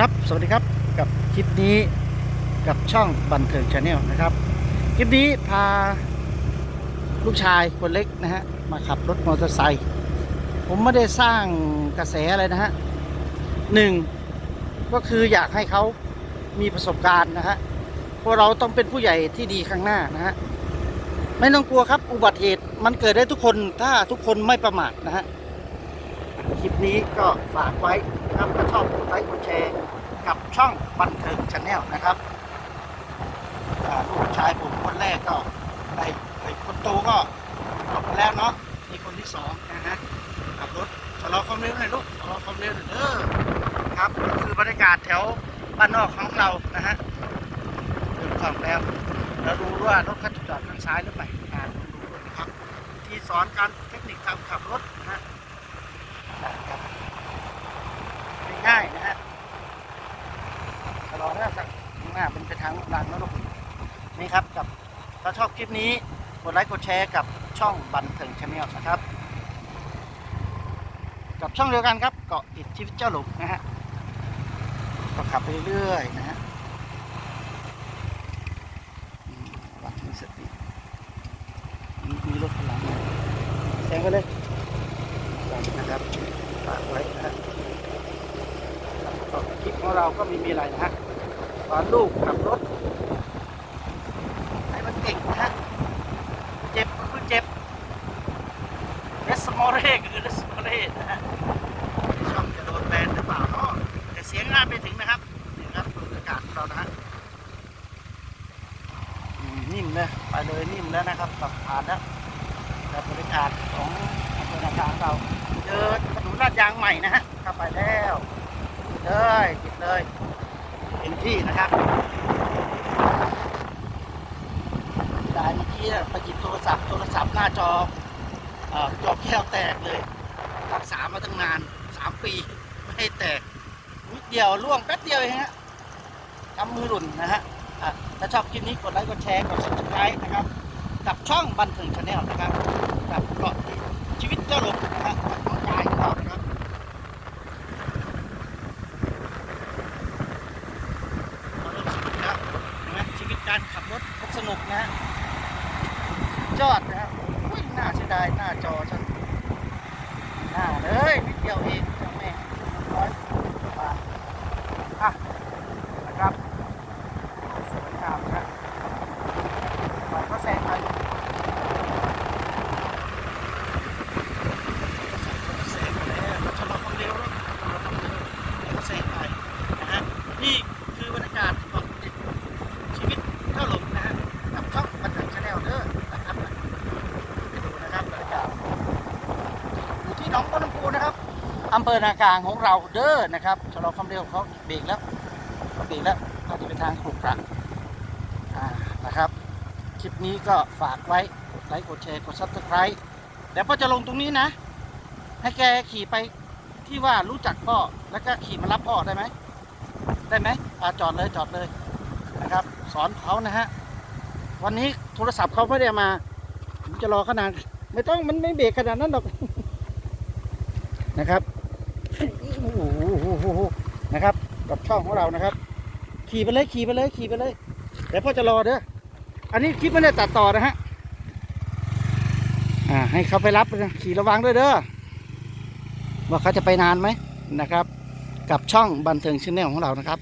ครับ สวัสดีครับกับคลิปนี้กับช่องบันเทิงชาแนลนะครับ คลิปนี้พาลูกชายคนเล็กนะฮะมาขับรถมอเตอร์ไซค์ผมไม่ได้สร้างกระแสอะไรนะฮะหนึ่งก็คืออยากให้เขามีประสบการณ์นะฮะเพราะเราต้องเป็นผู้ใหญ่ที่ดีข้างหน้านะฮะไม่ต้องกลัวครับอุบัติเหตุมันเกิดได้ทุกคนถ้าทุกคนไม่ประมาทนะฮะคลิปนี้ก็ฝากไว้ นะครับถ้าชอบกดไลค์กดแชร์กับช่องบันเทิงชาแนลนะครับลูกชายผมคนแรกก็ได้ไอ้คนโตก็จบไปแล้วเนาะนี่คนที่สองนะฮะขับรถชะลอความเร็วหน่อยลูกชะลอความเร็วหน่อยเด้อครับก็คือบรรยากาศแถวบ้านนอกของเรานะฮะเดินฝั่งแล้วแล้วดูว่ารถเขาจะจอดข้างซ้ายหรือไม่อ่าดูด้วยนะครับ ที่สอนการเทคนิคการขับรถนะฮะ ง่ายนะฮะชะลอแล้วจากข้างหน้าเป็นไปทางลูกรังแล้วลูกนี่ครับกับถ้าชอบคลิปนี้กดไลค์กดแชร์กับช่องบันเทิงชาแนลนะครับ กับช่องเดียวกันครับเกาะอิดชีวิตเจ้าหลุมนะฮะก็ขับไปเรื่อยๆนะฮะวัดมีสติมีมีรถข้างหลังแซงไปเลยนะครับฝากไว้นะฮะ ก็คลิป ของเราก็ไม่มีอะไรนะฮะสอนลูกขับรถให้มันเก่งนะฮะเจ็บก็คือเจ็บเรสมอเร่ก็คือเรสมอเร่นะฮะไม่อบจะโดนแบนหรือเปล่าเนาะแต่เสียงงาไปถึงนะครับนี่ครับบรรยากาศของเรานะฮะนิ่มเลยไปเลยนิ่มแล้วนะครับขับผ่านแล้วแต่บรรยากาศของอำเภอนากาเราเจอถนนลาดยางใหม่นะฮะเข้าไปแล้ว เลยปิดเลยเต็มที่นะครับได้เมื่อกี้เนี่ยไปหยิบโทรศัพท์โทรศัพท์หน้าจอเอ่อจอแก้วแตกเลยรักษามาตั้งนานสามปี ไม่ให้แตกนิดเดียวล่วงแป๊บเดียวเองฮะทำมือหล่นนะฮะถ้าชอบคลิปนี้กดไลค์กดแชร์กด subscribe นะครับ กับช่องบันเทิงชาแนลนะครับ กับเกาะชีวิตเจ้าหลงนะฮะกับน้องกายของเรานะครับ เราเริ่มสนุกแล้วเห็นไหมชีวิต การขับรถสนุกนะฮะยอดนะฮะอุ้ยน่าเสียดายหน้าจอฉันหน้าเลยนิดเดียวเองจ้าแม่ร้อยบาทอะนะครับสวยงามนะเราก็แซงไปแซงไปแล้วชะลอความเร็วแล้วชะลอความเร็วแล้วก็แซงไปนะฮะนี่คือบรรยากาศของติดชีวิตเท่าหลงนะฮะกับช่องบันเทิงชาแนลเด้อนะครับไปดูนะครับบรรยากาศอยู่ที่หนองบัวลำพูนะครับอำเภอนากลางของเราเด้อนะครับชะลอความเร็วเขาเบรกแล้วเบรกแล้วเขาจะไปทางขรุขระนะครับ คลิปนี้ก็ฝากไว้กดไลค์กดแชร์กดซับสไครต์เดี๋ยวพ่อจะลงตรงนี้นะ ให้แกขี่ไปที่ว่ารู้จักพ่อแล้วก็ขี่มารับพ่อได้ไหมได้ไหมอจอดเลยจอดเลยนะครับ สอนเขานะฮะวันนี้โทรศัพท์เขาไม่ได้มาผมจะรอขนาดไม่ต้องมันไม่เบรกขนาดนั้นหรอกนะครับ โอ้โหนะครับ กับช่องของเรานะครับ ขี่ไปเลยขี่ไปเลยขี่ไปเลยเดี๋ยวพ่อจะรอเด้ออันนี้คลิปไม่ได้ตัดต่อนะฮะอ่าให้เขาไปรับนะขี่ระวังด้วยเด้อว่าเขาจะไปนานไหมนะครับ กับช่องบันเทิงชแนลของเรานะครับ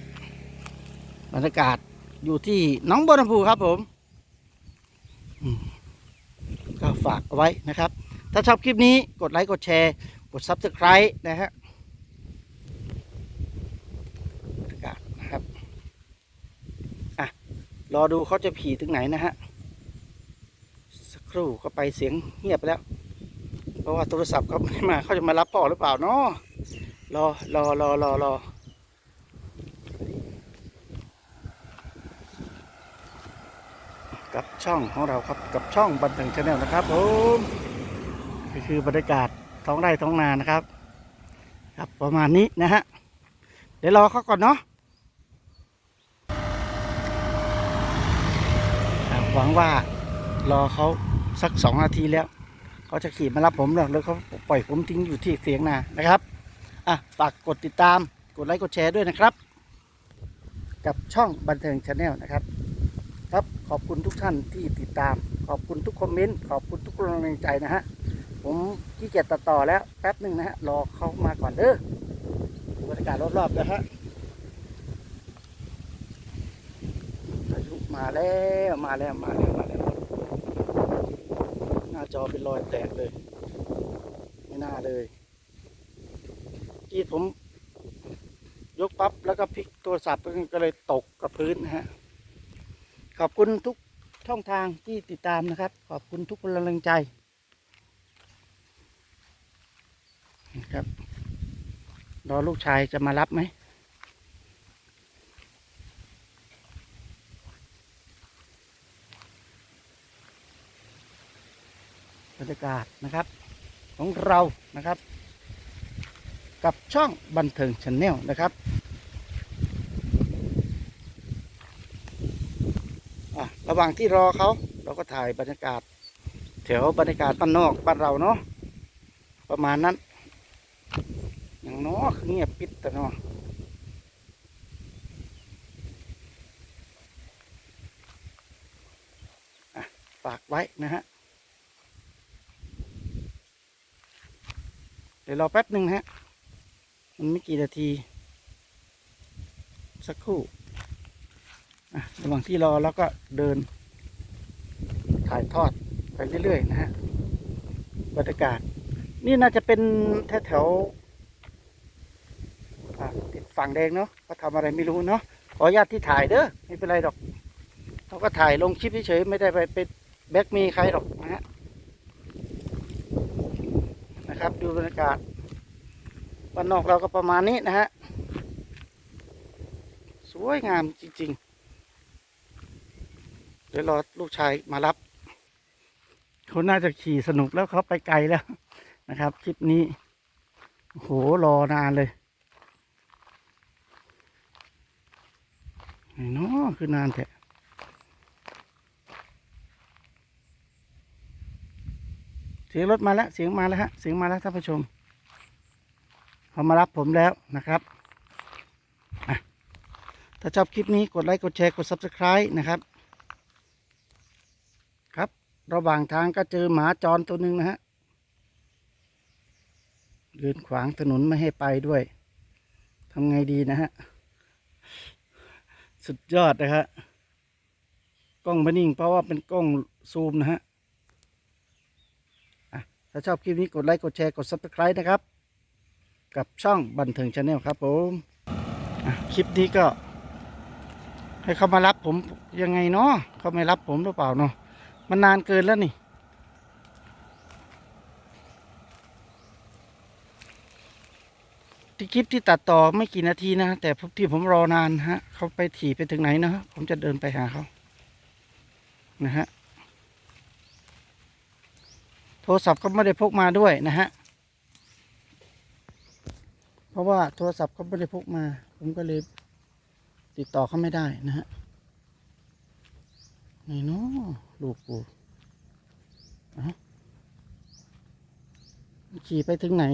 บรรยากาศอยู่ที่หน้องบัวลำพูครับผมอืมก็ฝากเอาไว้นะครับ ถ้าชอบคลิปนี้กดไลค์กดแชร์ กด Subscribe นะฮะบรรยากาศนะครับ อะ รอดูเขาจะผีถึงไหนนะฮะ สักครู่ก็ไปเสียงเงียบไปแล้ว เพราะว่าโทรศัพท์เขาไม่มาเขาจะมารับพ่อหรือเปล่าเนาะรอรอรอรอรอกับช่องของเราครับกับช่องบันเทิงชาแนลนะครับผมนี่คือบรรยากาศท้องไร่ท้องนานะครับ ครับประมาณนี้นะฮะ เดี๋ยวรอเขาก่อนเนาะครับ หวังว่ารอเขาสักสองนาทีแล้วเขาจะขี่มารับผมหรอกแล้วเขาปล่อยผมทิ้งอยู่ที่เสียงนานะครับอะฝากกดติดตามกดไลค์กดแชร์ด้วยนะครับ กับช่องบันเทิงชาแนลนะครับ ครับขอบคุณทุกท่านที่ติดตาม ขอบคุณทุกคอมเมนต์ขอบคุณทุกกำลังใจนะฮะผมขี้เกียจตัดต่อแล้วแป๊บหนึ่งนะฮะรอเขามาก่อนเด้อบรรยากาศรอบๆนะฮะพายุ มาแล้วมาแล้วมาแล้วมาแล้ว หน้าจอเป็นรอยแตกเลย ไม่น่าเลยกีดผม ยกปั๊บแล้วก็พลิกโทรศัพท์ก็เลยตกกับพื้นนะฮะ ขอบคุณทุกช่องทางที่ติดตามนะครับ ขอบคุณทุกกำลังใจนะครับรอลูกชายจะมารับไหม รรยากาศนะครับ ของเรานะครับ กับช่องบันเทิงชนแนลนะครับระหว่างที่รอเขาเราก็ถ่ายบรรยากาศ แถวบรรยากาศบ้านนอกบ้านเราเนาะประมาณนั้น อย่างน้อคือเงียบปิดแต่เนาะฝากไว้นะฮะ ดี๋ยวรอแป๊บหนึ่งฮะ มันไม่กี่นาที สักครู่ระหว่างที่รอแล้วก็เดิน ถ่ายทอดไปเรื่อย ๆ นะฮะบรรยากาศ นี่น่าจะเป็นแถวๆติดฝั่งแดงเนาะเขาทำอะไรไม่รู้เนาะขออนุญาตที่ถ่ายเด้อไม่เป็นไรหรอกเขาก็ถ่ายลงคลิปเฉยๆไม่ได้ไปเป็นแบ็กมีใครหรอกนะฮะ นะครับ ดูบรรยากาศบ้านนอกเราก็ประมาณนี้นะฮะสวยงามจริงๆ เดี๋ยวรอลูกชายมารับเขาน่าจะขี่สนุกแล้วเขาไปไกลแล้วนะครับ คลิปนี้โหรอนานเลยไหนเนาะคือนานแท้ เสียงรถมาแล้ว เสียงมาแล้วฮะ เสียงมาแล้วท่านผู้ชมเขามารับผมแล้วนะครับถ้าชอบคลิปนี้กดไลค์กดแชร์กด subscribe นะครับ ครับ ระหว่างทางก็เจอหมาจรตัวหนึ่งนะฮะเดินขวางถนนไม่ให้ไปด้วยทำไงดีนะฮะ สุดยอดนะฮะกล้องไม่นิ่งเพราะว่าเป็นกล้องซูมนะฮะ ถ้าชอบคลิปนี้กดไลค์กดแชร์กด subscribe นะครับ กับช่องบันเทิงชาแนลครับผมคลิปนี้ก็ ให้เขามารับผมยังไงเนาะเขาไม่รับผมหรือเปล่าเนาะมันนานเกินแล้วนี่ที่คลิปที่ตัดต่อไม่กี่นาทีนะ แต่ที่ผมรอนานฮะเขาไปถี่ไปถึงไหนนะ ผมจะเดินไปหาเขานะฮะ โทรศัพท์ก็ไม่ได้พกมาด้วยนะฮะ เพราะว่าโทรศัพท์เขาไม่ได้พกมา ผมก็เลยติดต่อเขาไม่ได้นะฮะไหนเนาะลูกกูเอ้าขี่ไปถึงไหน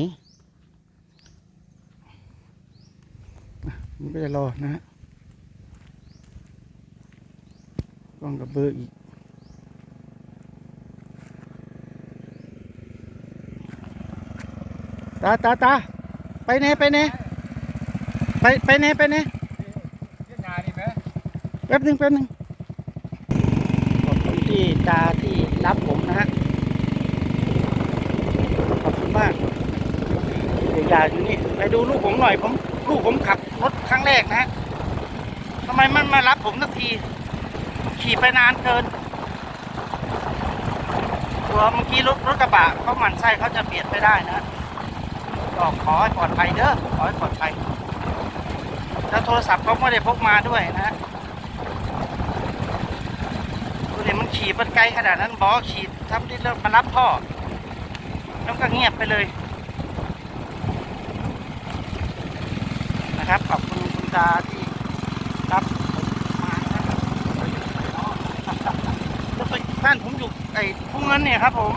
อะมันก็จะรอนะฮะกล้องกับเบอร์อีก ตาตาตาไปเน่ไปเน่ไปไปเน่ไปเน่เวียดนามนี่ไหมแป๊บหนึ่งแป๊บหนึ่งขอบคุณที่ตาที่รับผมนะฮะขอบคุณมากเดี๋ยวยาอยู่นี่ไปดูลูกผมหน่อยผมลูกผมขับรถครั้งแรกนะฮะทำไมมันมารับผมสักที ขี่ไปนานเกินตัวเมื่อกี้รถรถกระบะเขาหมั่นไส้เขาจะเบียดไม่ได้นะฮะ ก็ขอให้ปลอดภัยเด้อขอให้ปลอดภัยแล้วโทรศัพท์เขาไม่ได้พกมาด้วยนะฮะดูดิมันขี่มันไกลขนาดนั้นบอกขี่ทำที่เริ่มมารับพ่อ แล้วก็เงียบไปเลย นะครับขอบคุณคุณตาที่รับผมมานะครับแล้วไปบ้านผมอยู่ไอ้ทุ่งเงินเนี่ยครับผม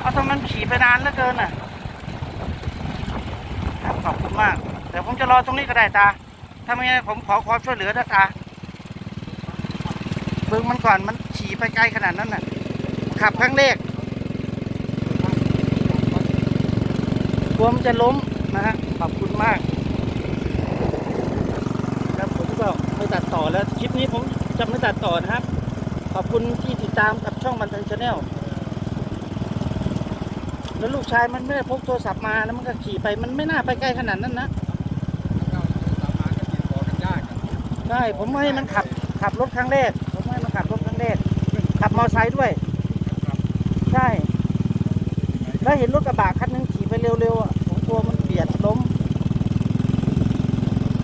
เอาทำไมมันขี่ไปนานเหลือเกินอะ ขอบคุณมาก แต่ผมจะรอตรงนี้ก็ได้ตาทำยังไงผมขอความช่วยเหลือนะตาเบิ่งมันก่อนมันขี่ไปไกลขนาดนั้นน่ะ ขับครั้งแรกกลัวมันจะล้มนะฮะ ขอบคุณมาก แล้วผมก็ไม่ตัดต่อแล้ว คลิปนี้ผมจะไม่ตัดต่อนะครับ ขอบคุณที่ติดตามกับช่องบันเทิงชาแนล แล้วลูกชายมันไม่ได้พกโทรศัพท์มาแล้วมันก็ขี่ไปมันไม่น่าไปไกล้ขนาดนั้นนะเราสามารถก็ติดต่อกันยากอะใช่ผมให้มันขับขับรถครั้งแรก ผมให้มันขับรถครั้งแรก ขับมอเตอร์ไซค์ด้วย ใช่ แล้วเห็นรถกระบะคันหนึงขี่ไปเร็วๆอะผมกลัวมันเบียดล้ม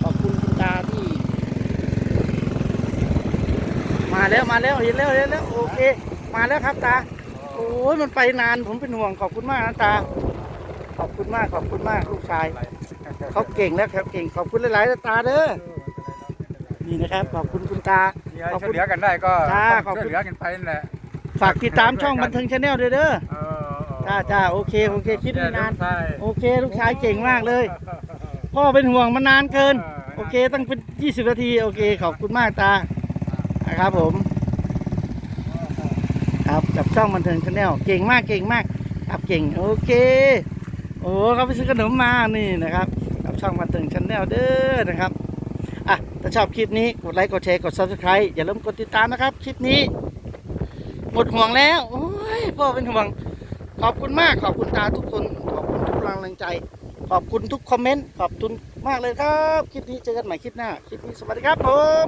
ขอบคุณคุณตาที่ มาแล้วมาแล้วเห็นแล้วเห็นแล้วโอเค มาแล้วครับตา ยมันไปนานผมเป็นห่วงขอบคุณมากนะตา ขอบคุณมากขอบคุณมากลูกชาย เขาเก่งแล้วครับเก่งขอบคุณหลายๆนะตาเด้อนี่นะครับ ขอบคุณคุณตามีอะไรช่วยเหลือกันได้ก็จ้าต้องขอบคุณช่วยเหลือกันไปนั่นแหละฝากติดตามช่องบันเทิงชาแนลด้วยเด้อเออจ้าจ้าโอเคโอเคคลิปนี้นาน ใช่โอเค ลูกชายเก่งมากเลย พ่อเป็นห่วงมันนานเกิน โอเคตั้งเป็น 20 นาที โอเค ขอบคุณมากตานะครับผม ครับ กับช่องบันเทิงชาแนลเก่งมากเก่งมากครับเก่งโอเค โอ้เขาไปซื้อขนมมานี่นะครับ กับช่องบันเทิงชาแนลเด้อนะครับอะถ้าชอบคลิปนี้กดไลค์กดแชร์กด subscribe อย่าลืมกดติดตามนะครับ คลิปนี้หมดห่วงแล้วโอ้ยพ่อเป็นห่วงขอบคุณมากขอบคุณตาทุกคนขอบคุณทุกกำลังใจ ขอบคุณทุกคอมเมนต์ขอบคุณมากเลยครับ คลิปนี้เจอกันใหม่คลิปหน้า คลิปนี้สวัสดีครับผม